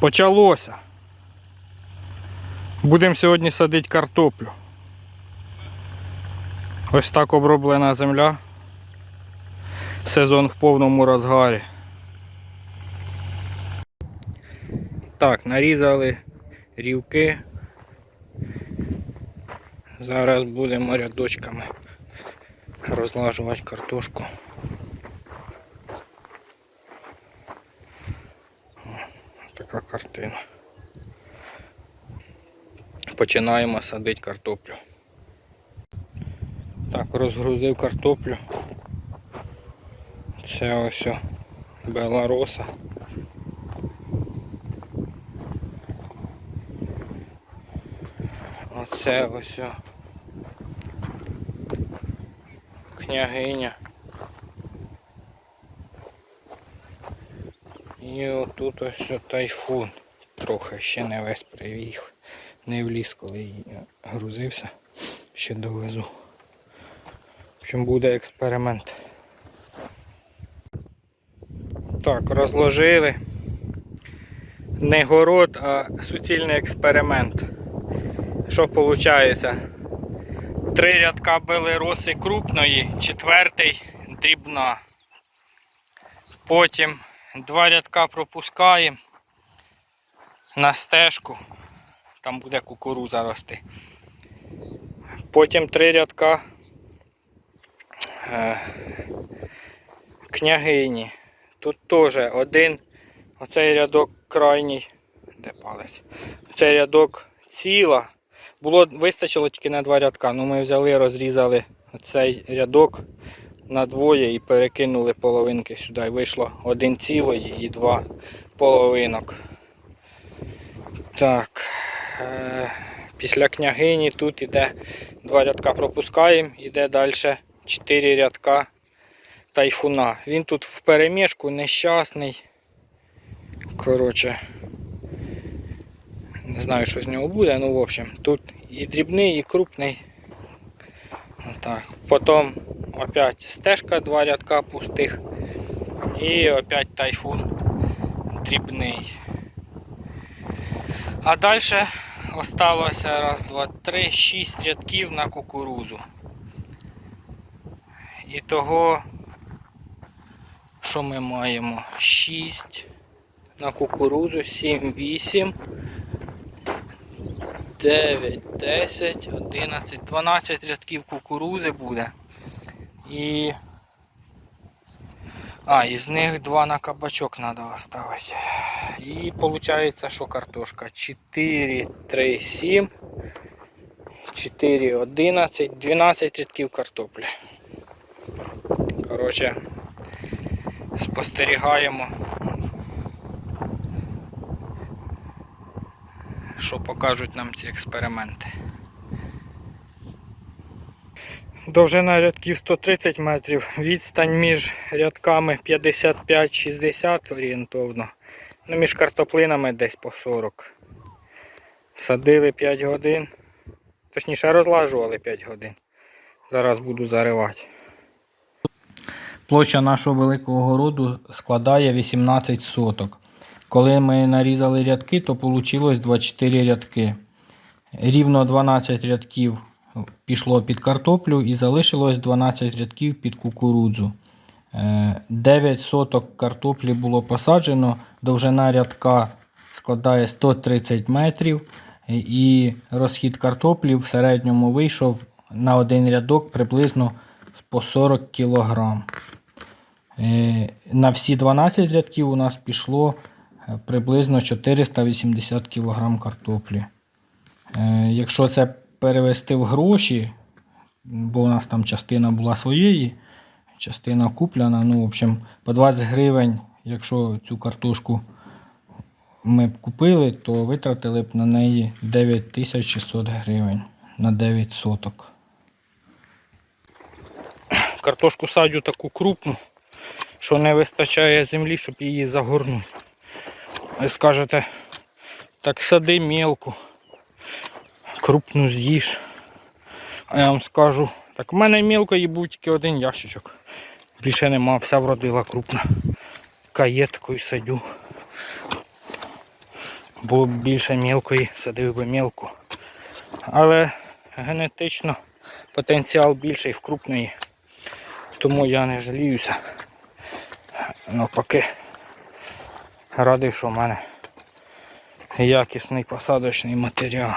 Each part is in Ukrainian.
Почалося. Будемо сьогодні садити картоплю. Ось так оброблена земля. Сезон в повному розгарі. Так, нарізали рівки. Зараз будемо рядочками розлажувати картошку. Така картина. Починаємо садити картоплю. Так, розгрузив картоплю. Це ось о белароса. Оце ось княгиня. І отут ось тайфун. Трохи ще не весь привіг. Не вліз, коли я грузився. Ще довезу. В общем, буде експеримент. Так, розложили. Не город, а суцільний експеримент. Що виходить? Три рядка белероси крупної, четвертий дрібна. Потім два рядка пропускаємо на стежку. Там буде кукуруза рости. Потім три рядка е, княгині. Тут теж один, оцей рядок крайній, де палець? Оцей рядок ціла. Було, вистачило тільки на два рядка. Ну ми взяли, розрізали цей рядок на двоє і перекинули половинки сюди. І вийшло один цілий і два половинок. Так. Е, після княгині тут іде два рядка пропускаємо, іде далі чотири рядка тайфуна. Він тут в перемішку нещасний. Коротше, не знаю, що з нього буде, ну в общем, тут і дрібний, і крупний. Так. Потім опять стежка, два рядка пустих. І опять тайфун дрібний. А далі осталося раз, два, три, шість рядків на кукурузу. І того, що ми маємо? 6 на кукурузу, 7, 8, 9, 10, 11, 12 рядків кукурузи буде. І. А, із них два на кабачок треба оставити. І виходить, що картошка 4, 3, 7, 4, 11, 12 рядків картоплі. Коротше, спостерігаємо, що покажуть нам ці експерименти. Довжина рядків 130 метрів, відстань між рядками 55-60 орієнтовно. Ну, між картоплинами десь по 40. Садили 5 годин. Точніше розлажували 5 годин. Зараз буду заривати. Площа нашого великого городу складає 18 соток. Коли ми нарізали рядки, то вийшло 24 рядки. Рівно 12 рядків пішло під картоплю і залишилось 12 рядків під кукурудзу. Е, 9 соток картоплі було посаджено, довжина рядка складає 130 метрів, і розхід картоплі в середньому вийшов на один рядок приблизно по 40 кг. Е, На всі 12 рядків у нас пішло е, приблизно 480 кг картоплі. Е, Якщо це перевести в гроші, бо у нас там частина була своєї, частина куплена, ну, в общем, по 20 гривень, якщо цю картошку ми б купили, то витратили б на неї 9600 гривень на 9 соток. Картошку садю таку крупну, що не вистачає землі, щоб її загорнути. Ви скажете, так сади мелку, крупну з'їж. А я вам скажу, так в мене мілкої був тільки один ящичок. Більше нема, вся вродила крупна. Такою садю. Було б більше мілкої, садив би мілку. Але генетично потенціал більший в крупної. Тому я не жаліюся. Навпаки, радий, що в мене якісний посадочний матеріал.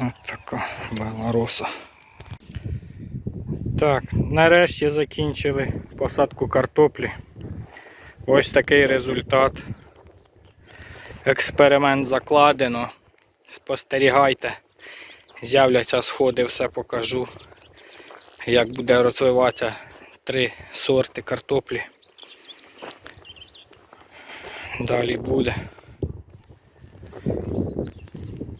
Ось така белороса. Так, нарешті закінчили посадку картоплі. Ось такий результат. Експеримент закладено. Спостерігайте. З'являться сходи, все покажу. Як буде розвиватися три сорти картоплі. Далі буде.